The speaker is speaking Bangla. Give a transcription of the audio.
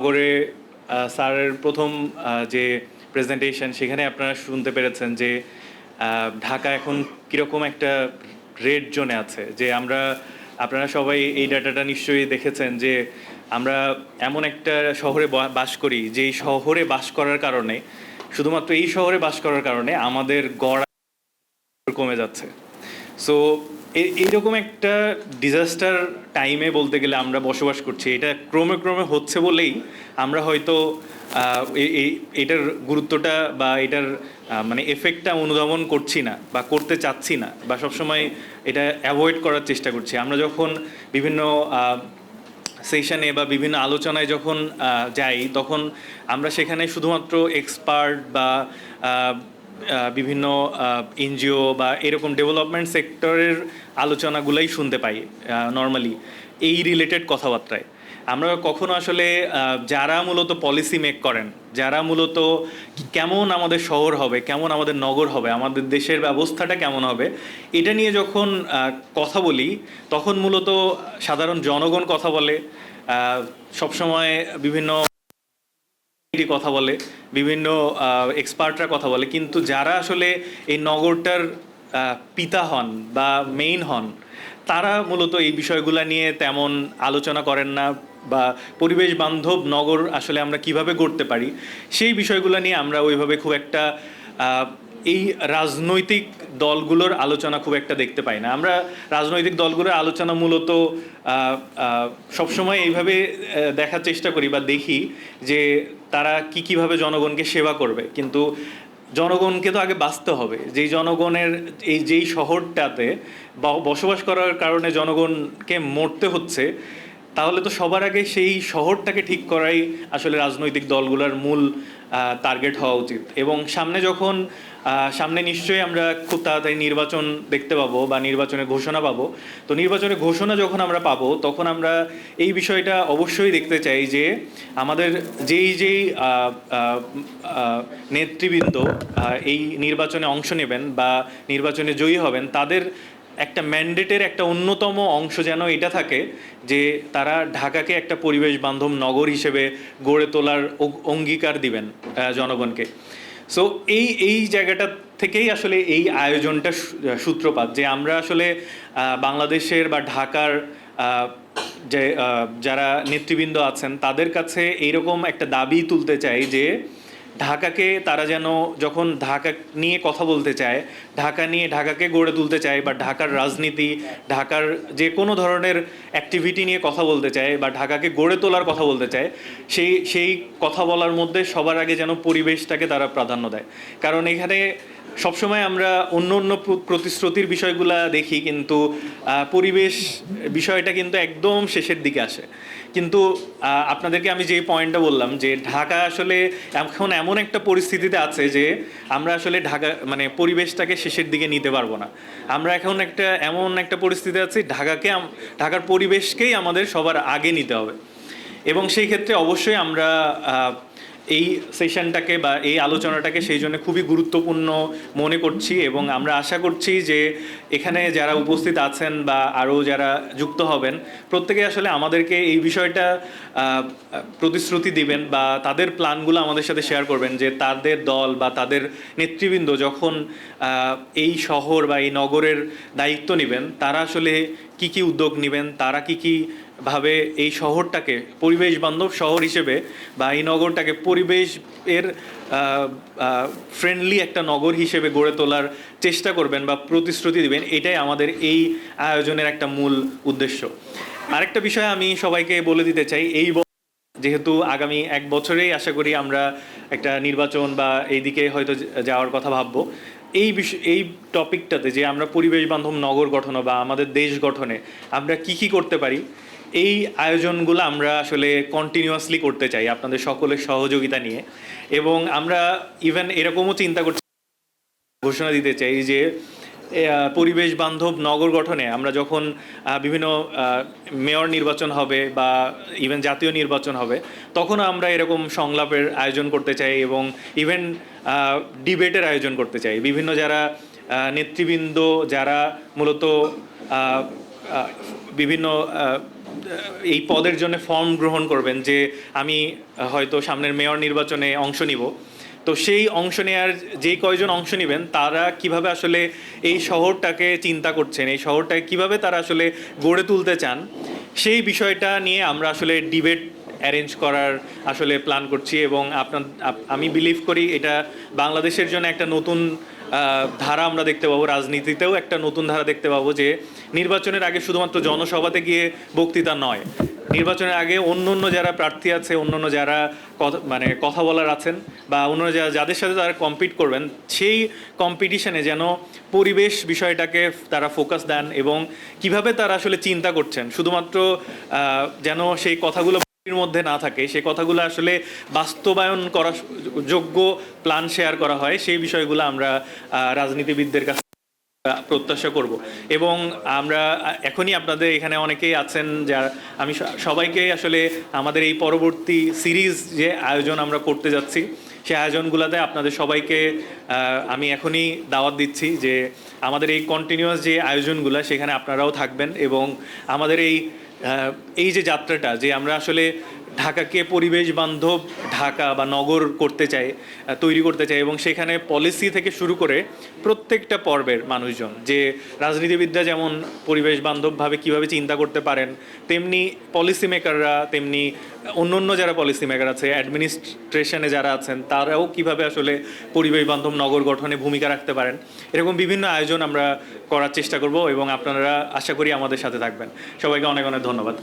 আহ, স্যারের প্রথম যে প্রেজেন্টেশন সেখানে আপনারা শুনতে পেরেছেন যে ঢাকা এখন কীরকম একটা রেড জোনে আছে। যে আমরা আপনারা সবাই এই ডাটাটা নিশ্চয়ই দেখেছেন যে আমরা এমন একটা শহরে বাস করি যেই শহরে বাস করার কারণে শুধুমাত্র এই শহরে বাস করার কারণে আমাদের গড় কমে যাচ্ছে। সো এইরকম একটা ডিজাস্টার টাইমে বলতে গেলে আমরা বসবাস করছি। এটা ক্রমে ক্রমে হচ্ছে বলেই আমরা হয়তো এটার গুরুত্বটা বা এটার মানে এফেক্টটা অনুধাবন করছি না বা করতে চাচ্ছি না বা সবসময় এটা অ্যাভয়েড করার চেষ্টা করছি। আমরা যখন বিভিন্ন সেশনে বা বিভিন্ন আলোচনায় যখন যাই, তখন আমরা সেখানে শুধুমাত্র এক্সপার্ট বা বিভিন্ন এনজিও বা এরকম ডেভেলপমেন্ট সেক্টরের আলোচনাগুলাই শুনতে পাই নর্মালি এই রিলেটেড কথাবার্তায়। আমরা কখনো আসলে যারা মূলত পলিসি মেক করেন, যারা মূলত কেমন আমাদের শহর হবে, কেমন আমাদের নগর হবে, আমাদের দেশের ব্যবস্থাটা কেমন হবে, এটা নিয়ে যখন কথা বলি, তখন মূলত সাধারণ জনগণ কথা বলে সবসময় বিভিন্ন কমিটি কথা বলে, বিভিন্ন এক্সপার্টরা কথা বলে, কিন্তু যারা আসলে এই নগরটার পিতা হন বা মেইন হন, তারা মূলত এই বিষয়গুলো নিয়ে তেমন আলোচনা করেন না বা পরিবেশ বান্ধব নগর আসলে আমরা কীভাবে গড়তে পারি, সেই বিষয়গুলো নিয়ে আমরা ওইভাবে খুব একটা এই রাজনৈতিক দলগুলোর আলোচনা খুব একটা দেখতে পাই না। আমরা রাজনৈতিক দলগুলোর আলোচনা মূলত সবসময় এইভাবে দেখার চেষ্টা করি বা দেখি যে তারা কি কীভাবে জনগণকে সেবা করবে। কিন্তু জনগণকে তো আগে বাঁচতে হবে। যেই জনগণের, এই যেই শহরটাতে বসবাস করার কারণে জনগণকে মরতে হচ্ছে, তাহলে তো সবার আগে সেই শহরটাকে ঠিক করাই আসলে রাজনৈতিক দলগুলোর মূল টার্গেট হওয়া উচিত। এবং সামনে যখন সামনে নিশ্চয়ই আমরা খুব তাড়াতাড়ি নির্বাচন দেখতে পাবো বা নির্বাচনের ঘোষণা পাবো। তো নির্বাচনের ঘোষণা যখন আমরা পাবো, তখন আমরা এই বিষয়টা অবশ্যই দেখতে চাই যে আমাদের যেই যেই নেতৃবৃন্দ এই নির্বাচনে অংশ নেবেন বা নির্বাচনে জয়ী হবেন, তাদের একটা ম্যান্ডেটের একটা অন্যতম অংশ যেন এটা থাকে যে তারা ঢাকাকে একটা পরিবেশ বান্ধব নগর হিসেবে গড়ে তোলার অঙ্গীকার দিবেন জনগণকে। সো এই এই জায়গাটা থেকেই আসলে এই আয়োজনটা সূত্রপাত যে আমরা আসলে বাংলাদেশের বা ঢাকার যে যারা নেতৃবৃন্দ আছেন তাদের কাছে এইরকম একটা দাবি তুলতে চাই যে ঢাকাকে তারা যেন যখন ঢাকা নিয়ে কথা বলতে চায়, ঢাকা নিয়ে ঢাকাকে গড়ে তুলতে চায় বা ঢাকার রাজনীতি, ঢাকার যে কোনো ধরনের অ্যাক্টিভিটি নিয়ে কথা বলতে চায় বা ঢাকাকে গড়ে তোলার কথা বলতে চায়, সেই সেই কথা বলার মধ্যে সবার আগে যেন পরিবেশটাকে তারা প্রাধান্য দেয়। কারণ এখানে সবসময় আমরা অন্য অন্য প্রতিশ্রুতির বিষয়গুলা দেখি কিন্তু পরিবেশ বিষয়টা কিন্তু একদম শেষের দিকে আসে। কিন্তু আপনাদেরকে আমি যেই পয়েন্টটা বললাম যে ঢাকা আসলে এখন এমন একটা পরিস্থিতিতে আছে যে আমরা আসলে ঢাকা মানে পরিবেশটাকে শেষের দিকে নিতে পারব না। আমরা এখন একটা, এমন একটা পরিস্থিতি আছি, ঢাকাকে ঢাকার পরিবেশকেই আমাদের সবার আগে নিতে হবে। এবং সেই ক্ষেত্রে অবশ্যই আমরা এই সেশনটাকে বা এই আলোচনাটাকে সেই জন্য খুবই গুরুত্বপূর্ণ মনে করছি এবং আমরা আশা করছি যে এখানে যারা উপস্থিত আছেন বা আরও যারা যুক্ত হবেন, প্রত্যেকে আসলে আমাদেরকে এই বিষয়টা প্রতিশ্রুতি দিবেন বা তাদের প্ল্যানগুলো আমাদের সাথে শেয়ার করবেন যে তাদের দল বা তাদের নেতৃবৃন্দ যখন এই শহর বা এই নগরের দায়িত্ব নেবেন, তারা আসলে কি কি উদ্যোগ নেবেন, তারা কি কি ভাবে এই শহরটাকে পরিবেশ বান্ধব শহর হিসেবে বা এই নগরটাকে পরিবেশ এর ফ্রেন্ডলি একটা নগর হিসেবে গড়ে তোলার চেষ্টা করবেন বা প্রতিশ্রুতি দিবেন, এটাই আমাদের এই আয়োজনের একটা মূল উদ্দেশ্য। আরেকটা বিষয় আমি সবাইকে বলে দিতে চাই, এই যেহেতু আগামী এক বছরেই আশা করি আমরা একটা নির্বাচন বা এইদিকে হয়তো যাওয়ার কথা ভাববো, এই বিষয় এই টপিকটাতে যে আমরা পরিবেশ বান্ধব নগর গঠনে বা আমাদের দেশ গঠনে আমরা কি কি করতে পারি এই আয়োজনগুলো আমরা আসলে কন্টিনিউয়াসলি করতে চাই আপনাদের সকলের সহযোগিতা নিয়ে। এবং আমরা ইভেন এরকমও চিন্তা করছি, ঘোষণা দিতে চাই যে পরিবেশ বান্ধব নগর গঠনে আমরা যখন বিভিন্ন মেয়র নির্বাচন হবে বা ইভেন জাতীয় নির্বাচন হবে, তখন আমরা এরকম সংলাপের আয়োজন করতে চাই এবং ইভেন ডিবেটের আয়োজন করতে চাই। বিভিন্ন যারা নেতৃবৃন্দ, যারা মূলত বিভিন্ন এই পদের জন্য ফর্ম গ্রহণ করবেন যে আমি হয়তো সামনের মেয়র নির্বাচনে অংশ নিব। তো সেই অংশ নেওয়ার যেই কয়জন অংশ নেবেন, তারা কীভাবে আসলে এই শহরটাকে চিন্তা করছেন, এই শহরটাকে কীভাবে তারা আসলে গড়ে তুলতে চান, সেই বিষয়টা নিয়ে আমরা আসলে ডিবেট অ্যারেঞ্জ করার আসলে প্ল্যান করছি এবং আপনার আমি বিলিভ করি এটা বাংলাদেশের জন্য একটা নতুন ধারা আমরা দেখতে পাবো, রাজনীতিতেও একটা নতুন ধারা দেখতে পাবো যে নির্বাচনের আগে শুধুমাত্র জনসভাতে গিয়ে বক্তৃতা নয়, নির্বাচনের আগে অন্য অন্য যারা প্রার্থী আছে অন্য অন্য যারা কথা মানে কথা বলার আছেন বা অন্য যারা, যাদের সাথে তারা কম্পিট করবেন, সেই কম্পিটিশনে যেন পরিবেশ বিষয়টাকে তারা ফোকাস দেন এবং কীভাবে তারা আসলে চিন্তা করছেন, শুধুমাত্র যেন সেই কথাগুলো মধ্যে না থাকে। সে কথাগুলো আসলে বাস্তবায়ন করা যোগ্য প্ল্যান শেয়ার করা হয়, সেই বিষয়গুলো আমরা রাজনীতিবিদদের কাছে প্রত্যাশা করব। এবং আমরা, এখনই আপনাদের এখানে অনেকেই আছেন যা আমি সবাইকে আসলে আমাদের এই পরবর্তী সিরিজ যে আয়োজন আমরা করতে যাচ্ছি সেই আয়োজনগুলোতে আপনাদের সবাইকে আমি এখনই দাওয়াত দিচ্ছি যে আমাদের এই কন্টিনিউয়াস যে আয়োজনগুলো, সেখানে আপনারাও থাকবেন এবং আমাদের এই এই যে যাত্রাটা, যে আমরা আসলে ঢাকাকে পরিবেশ বান্ধব ঢাকা বা নগর করতে চায় তৈরি করতে চায় এবং সেখানে পলিসি থেকে শুরু করে প্রত্যেকটা পর্বের মানুষজন, যে রাজনীতিবিদরা যেমন পরিবেশ বান্ধবভাবে কীভাবে চিন্তা করতে পারেন, তেমনি পলিসি মেকাররা তেমনি অন্য অন্য যারা পলিসি মেকার আছে অ্যাডমিনিস্ট্রেশনে যারা আছেন, তারাও কীভাবে আসলে পরিবেশ বান্ধব নগর গঠনে ভূমিকা রাখতে পারেন, এরকম বিভিন্ন আয়োজন আমরা করার চেষ্টা করব এবং আপনারা আশা করি আমাদের সাথে থাকবেন। সবাইকে অনেক অনেক ধন্যবাদ।